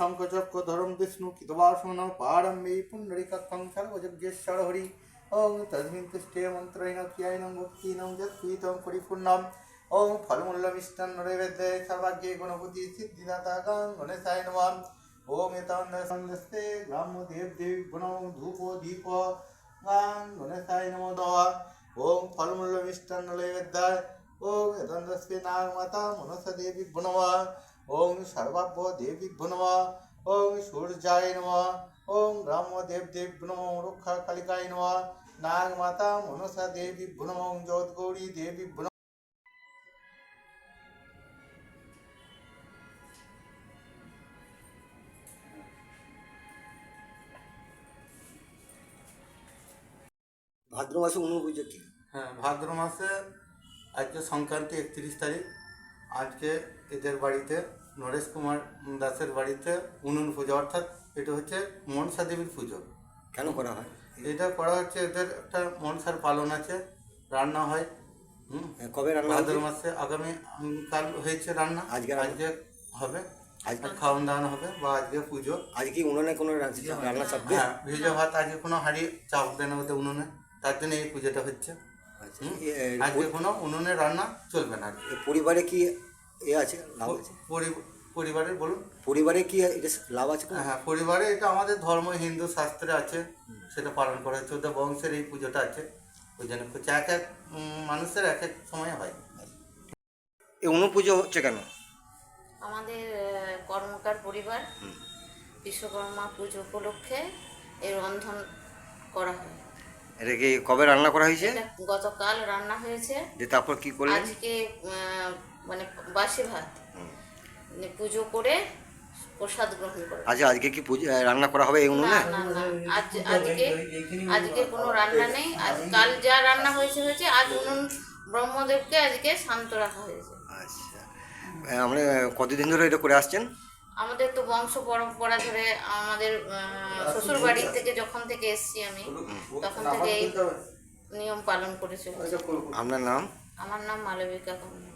নমঃ ওং শঙ্খচক্র ধরম বিষ্ণু কৃতবাসন পারম্বী পুণ্ডরিকাক্ষং সর্বযজ্ঞেশ্বর হরি ওং তস্মিন তুষ্টে মন্ত্রেণ ক্রিয়াইনং ভক্তিনং যৎপীতং পরিপূর্ণম ওং ফলমূল্য মিষ্টান্ন নৈবেদ্যে সর্বাগ্যে গণপতি সিদ্ধিদাতা গণেশায় নমঃ ওম এতান্নস্তে গ্রাম্য দেব দেবী গুণং ধূপ দীপ গাং গণেশায় নমঃ দোয়া ওম ফলমূল্য মিষ্টান্ন নৈবেদ্যায় ওং এতান্নস্তে নাগ মনসা দেবী নমঃ ওং সর্বাভ্য দেবী নমঃ। ওং সূর্যায় নমঃ। ওং গ্রাম্য দেব দেব নমঃ। রক্ষা কালিকায় নমঃ। নাগ মাতা মনসা দেবী নমঃ। জোৎ গৌরী দেবী নমঃ। ভাদ্র মাসে অনুপুজো কি? হ্যাঁ ভাদ্র মাসে আজকে সংক্রান্তি একত্রিশ তারিখ। আজকে এদের বাড়িতে নরেশ কুমার দাসের বাড়িতে উনুন পুজো অর্থাৎ এটা হচ্ছে মনসা দেবীর পুজো। কেন করা হয়? এটা করা হচ্ছে এদের একটা মনসার পালন আছে রান্না হয় হুম? কবে রান্না ভাদ্র মাসে আগামী কাল হয়েছে রান্না আজকে আজকে হবে আজকে? খাওয়ান দাওয়ান হবে বা আজকে পুজো। আজকে উনুনে কোনো রান- রান্না চাপবে হ্যাঁ ভিজে ভাত আজকে কোনো হাঁড়ি চাপ দেয় না উনুনে তার জন্য এই পুজোটা হচ্ছে। আজকে কোনো উনুনে রান্না চলবে না এ পরিবারে কি এ আছে? লাভ আছে? পরি- পরিবারের বলুন। পরিবারে কি এটা লাভ আছে হ্যাঁ পরিবারে এটা আমাদের ধর্ম হিন্দু শাস্ত্রে আছে। সেটা পালন করা হচ্ছে। ওদের বংশের এই পুজোটা আছে। ওই জন্য হচ্ছে এক এক মানুষের এক এক সময় হয়। এই অনুপুজো হচ্ছে কেন? আমাদের কর্মকার পরিবার বিশ্বকর্মা পুজো উপলক্ষে এই রন্ধন করা হয়। এটা কি কবে রান্না করা হয়েছে? গতকাল রান্না হয়েছে। যে তারপর কি করলেন? আজকে মানে বাসি ভাত। মানে পুজো করে প্রসাদ গ্রহণ করে। আচ্ছা আজকে কি পুজো রান্না করা হবে এই না উনুনে? আজকে আজকে কোনো রান্না নেই। আজ কাল যা রান্না হয়েছে হয়েছে। আজ উনুন ব্রহ্মদেবকে আজকে শান্ত রাখা হয়েছে। আচ্ছা। আমরা কতদিন ধরে এটা করে আসছেন? আমাদের তো বংশ পরম্পরা ধরে আমাদের শ্বশুর বাড়ির থেকে যখন থেকে এসছি আমি তখন থেকে এই নিয়ম পালন করেছি চলেছি। আপনার নাম? আমার নাম মালবিকা কর্মকার